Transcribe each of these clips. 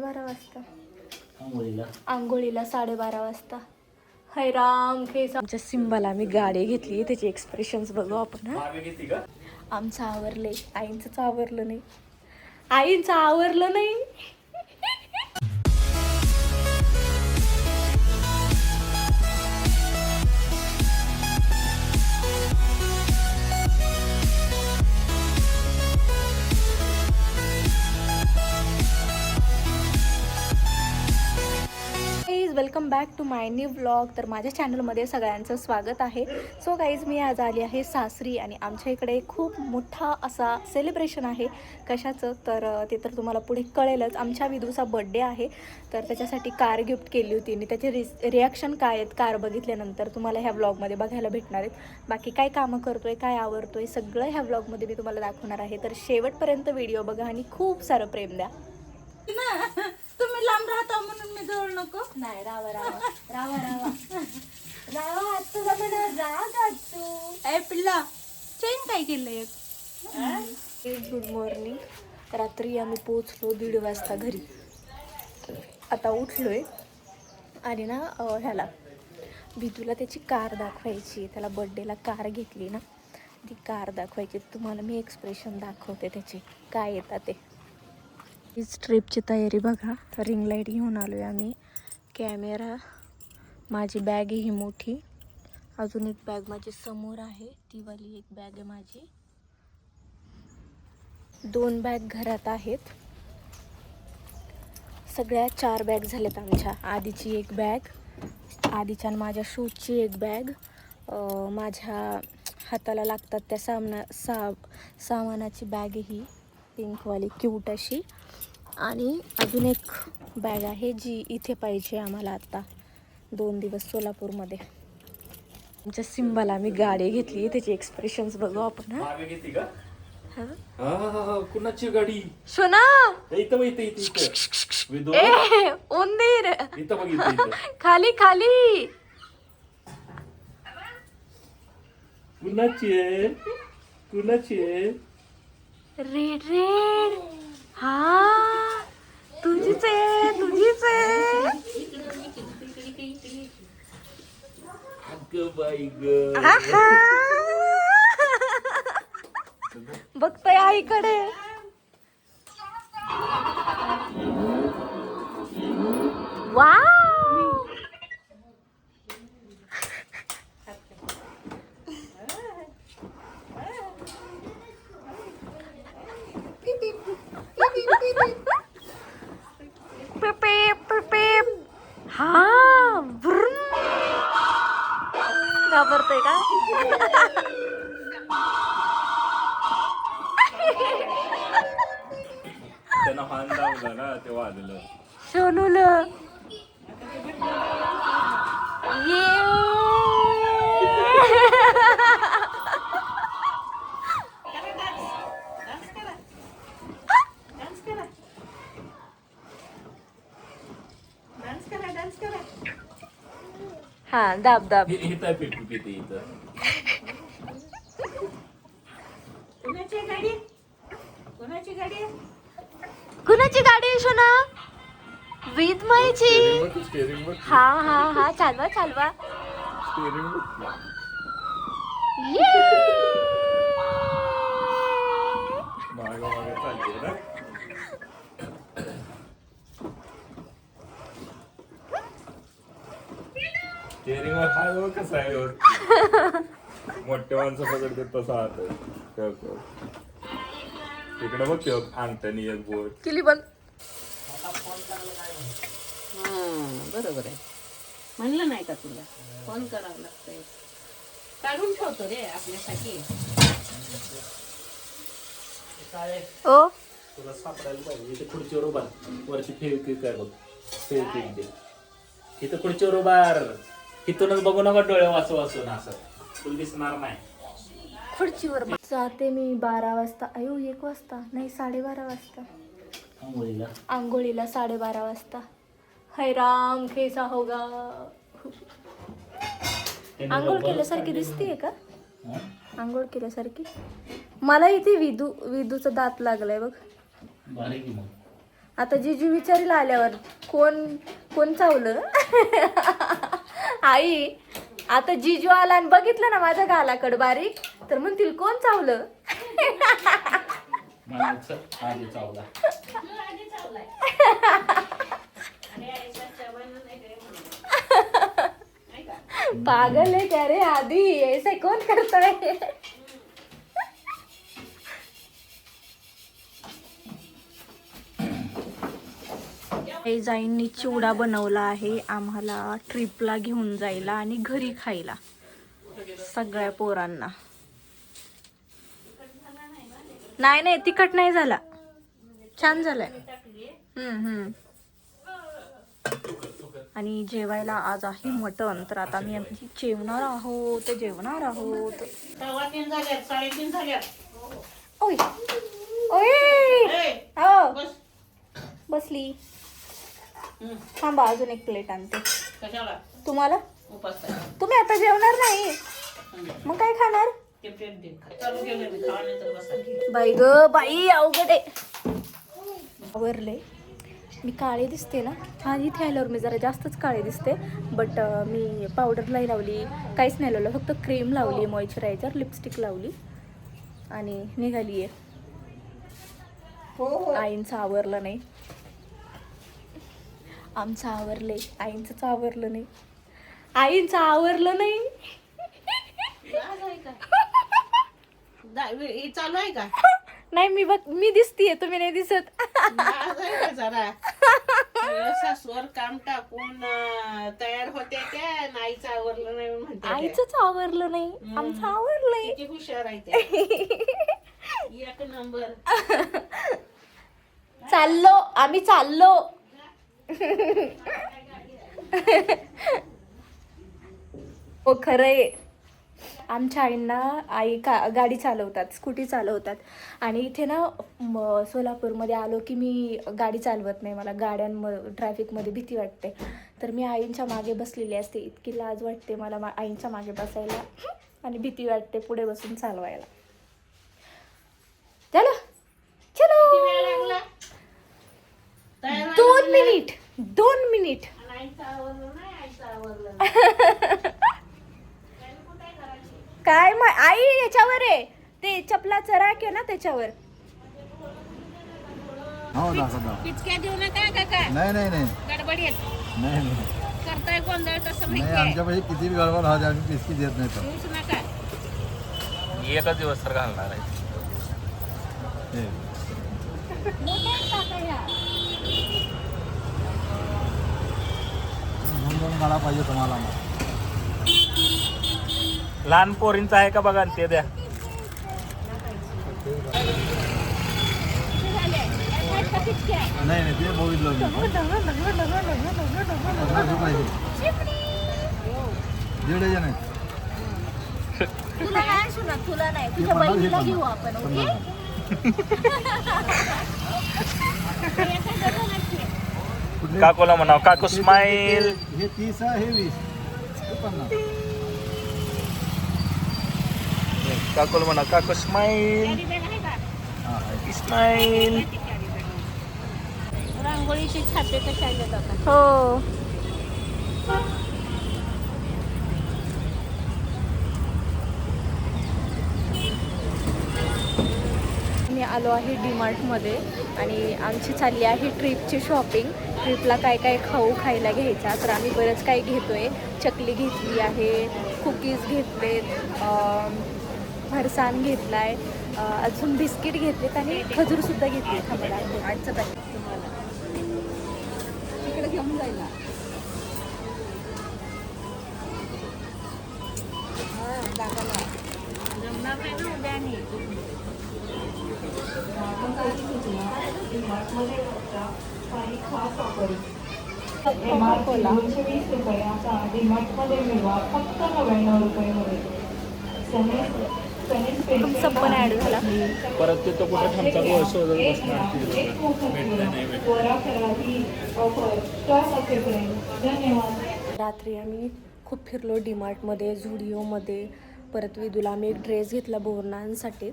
बारा वाजता. आंघोळीला. आंघोळीला साडेबारा वाजता. हाय राम खेस आमच्या सिंबाला आम्ही गाडी घेतली त्याचे एक्सप्रेशन्स बघू आपण हा. आमचं आवरले आईंचंच आवरलं नाही. आईंचं आवरलं नाही. Back to my new blog तर माझ्या चॅनलमध्ये सगळ्यांचं स्वागत आहे. सो गाईज मी आज आली आहे सासरी आणि आमच्या इकडे खूप मोठा असा सेलिब्रेशन आहे. कशाचं? तर ते तर तुम्हाला पुढे कळेलच. आमच्या विदूचा बड्डे आहे. तर त्याच्यासाठी कार गिफ्ट केली होती आणि त्याचे रिस रिॲक्शन काय आहेत? कार बघितल्यानंतर तुम्हाला ह्या ब्लॉगमध्ये बघायला भेटणार आहेत. बाकी काय कामं करतो आहे काय आवडतो आहे सगळं ह्या ब्लॉगमध्ये मी तुम्हाला दाखवणार आहे. तर शेवटपर्यंत व्हिडिओ बघा आणि खूप सारं प्रेम द्या. लांब राहता म्हणून मी जवळ नको. नाही रावा रावा रावा रावा रावा तुला म्हणा राग तू ए पिल्ला चेन काय केलंय? गुड मॉर्निंग रात्री आम्ही पोचलो दीड वाजता घरी. आता उठलोय. आणि ना ह्याला विदूला त्याची कार दाखवायची त्याला बड्डेला कार घेतली ना ती कार दाखवायची. तुम्हाला मी एक्सप्रेशन दाखवते त्याचे. काय येतात ते. हीच ट्रिपची तयारी बघा. रिंग लाइट घेऊन आलो आहे आम्ही. कॅमेरा माझी बॅग आहे ही मोठी. अजून एक बॅग माझी समोर आहे. ती वाली एक बॅग आहे माझी. दोन बॅग घरात आहेत. सगळ्या चार बॅग झाल्यात आमच्या. आधीची एक बॅग आधीच्या आणि माझ्या शूजची एक बॅग माझ्या हाताला लागतात त्या सामना सा सामानाची बॅग ही. पिंकवाली क्यूट अशी. आणि अजून एक बॅग आहे जी इथे पाहिजे आम्हाला आता. दोन दिवस सोलापूरमध्ये. आमच्या सिंबाला आम्ही गाडी घेतली. त्याचे एक्सप्रेशन्स बघू आपण हा. कुणाची गाडी? इथं इथं ए उंदीर खाली खाली. कुणाची आहे? कुणाची आहे? रेड रेड हा. तुझीच आहे तुझीच आहे. बघतोय आईकडे. त्यांना हान दावला ना ते वाजलं सोनूल. ये. डान्स करा डान्स करा. हा दाब दाब. हि- इथं पिपी पिते इथं कुणाची गाडी कुणाची गाडी कुणाची गाडी आहे सोना बघ हा हा हा. चालवा चालवा. बघ कसं आहे वर. मोठे माणसं पकडतात तसा हात आहे. कर, कर. तिकडे बघ अंगठ्यानी एक बोट. किली बंद. बरोबर आहे. म्हणलं नाही का तुला? फोन करावं लागतंय. काढून ठेवतो रे आपल्यासाठी. ओ. तुला सापडायला पाहिजे. इथे खुर्चीवर उभार वरची फेविक्विक काय बघ. फेविक्विक दे. इथं खुर्चीवर उभार इथूनच बघू नका डोळे वाचू वाचून असं. तुला दिसणार नाही. खुर्चीवर. जाते मी बारा वाजता. अयो एक वाजता. नाही साडेबारा वाजता. आंघोळीला आंघोळीला साडेबारा वाजता. हाय राम खेसा होगा? आंघोळ केल्यासारखी दिसतीये का? हा? आंघोळ केल्यासारखी? मला इथे विदू विदूचा दात लागलाय बघ. बारीक आहे मग. आता जीजू विचारील आल्यावर कोण कोण चावलं? आई आता जीजू आला आणि बघितलं ना माझ्या गालाकड बारीक तर म्हणतील कोण चावलं? चावला. पागल है क्या रे आधी. ऐसे कौन करता है जाईंनी चिवडा बनवला आहे. आम्हाला ट्रिपला घेऊन जायला आणि घरी खायला. सगळ्या पोरांना. नाही नाही तिखट नाही झाला. छान झालाय. हम्म हम्म. आणि जेवायला आज आहे मटण. तर आता मी आमची जेवणार आहोत जेवणार आहोत. ओय ओय हो. बसली. थांबा अजून एक प्लेट आणते. तुम्हाला? तुम्ही आता जेवणार नाही. मग काय खाणार? बाई ग बाई अवघड आहे. आवरले मी काळे दिसते ना हा इथे आल्यावर मी जरा जास्तच काळे दिसते. बट मी पावडर नाही लावली काहीच नाही लावलं फक्त क्रीम लावली मॉइश्चरायझर लिपस्टिक लावली आणि निघाली आहे. आईंचं आवरलं नाही. आमचं आवरले आईंचंच आवरलं नाही. आईंचं आवरलं नाही. हे चालू आहे का? नाही मी बघ मी दिसतीये तुम्ही नाही दिसत. लाज आहे का जरा. सगळं सासवर काम टाकून अं, तयार होते त्या नाहीच आवरलं नाही म्हणते त्या. आईचंच आवरलं नाही आमचं आवरलंय. किती हुशार आहे त्या. एक नंबर. चाललो आम्ही चाललो. हो खरंय. आमच्या आईंना आई का गाडी चालवतात स्कूटी चालवतात. आणि इथे ना म सोलापूरमध्ये आलो की मी गाडी चालवत नाही. मला गाड्यांम ट्रॅफिकमध्ये भीती वाटते. तर मी आईंच्या मागे बसलेली असते. इतकी लाज वाटते मला मा आईंच्या मागे बसायला. आणि भीती वाटते पुढे बसून चालवायला. चलो. चलो. दोन मिनिट. दोन मिनिट आणि आईचं आवरलं नाही आईचं आवरलं काय मा आई याच्यावर आहे. ते चपलाचं राख आहे ना त्याच्यावर. हो दाखव दाखव. पिचक्या देऊ नका काका. नाही नाही नाही. गडबडीत नाही नाही. करताय गोंधळ तसं नाही माहिती आमच्यापाशी किती गडबड राहते आम्ही पिसकी देत नाही तर देऊच नका. एकच दिवस तर घालणार आहे. हे. दोन दोन गाडा पाहिजे तुम्हाला. मग लहान पोरींचं आहे का बघा आणि ते द्या. नाही नाही ते बघितलं तुला नाही सुना तुला नाही. तुझ्या बहिणीला. घेऊ आपण ओके? काकूला म्हणाव काकू स्माईल ते- हे तीस आहे हे वीस. पन्नास. काकूला म्हणाव काकू स्माईल. आहे. स्माईल. रांगोळीचे छापे कशा हो. मी आलो आहे डीमार्टमध्ये आणि आमची चालली आहे ट्रिपची शॉपिंग. ट्रिपला काय काय खाऊ खायला घ्यायचा तर आम्ही बरंच काही घेतोय. चकली घेतली आहे कुकीज घेतलेत अं, फरसाण घेतलाय अं, अजून बिस्किट घेतलेत आणि खजूरसुद्धा घेतली थांबला आजचं पॅकेट तुम्हाला. तिकडे घेऊन जमणार नाही ना. उद्या आणि कोला दोनशे वीस रुपयाचा डिमार्टमध्ये मिळवा फक्त नव्याण्णव रुपयामध्ये. तुमचा पण ॲड झाला परत ते तो कुठं थांबचा गोळ शोधत एक बसणार रात्री आम्ही खूप फिरलो डीमार्टमध्ये झुडिओमध्ये परत विदूला आम्ही एक ड्रेस घेतला बोरणांसाठी.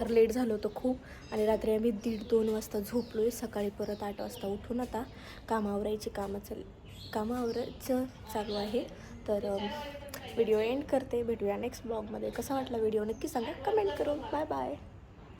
तर लेट झालं होतं खूप आणि रात्री आम्ही दीड दोन वाजता झोपलो आहे सकाळी परत आठ वाजता उठून आता कामावरायची कामं चाल कामावरायचं चालू आहे. तर व्हिडिओ एंड करते. भेटूया नेक्स्ट ब्लॉगमध्ये कसा वाटला व्हिडिओ नक्की सांगा. कमेंट करून. Bye bye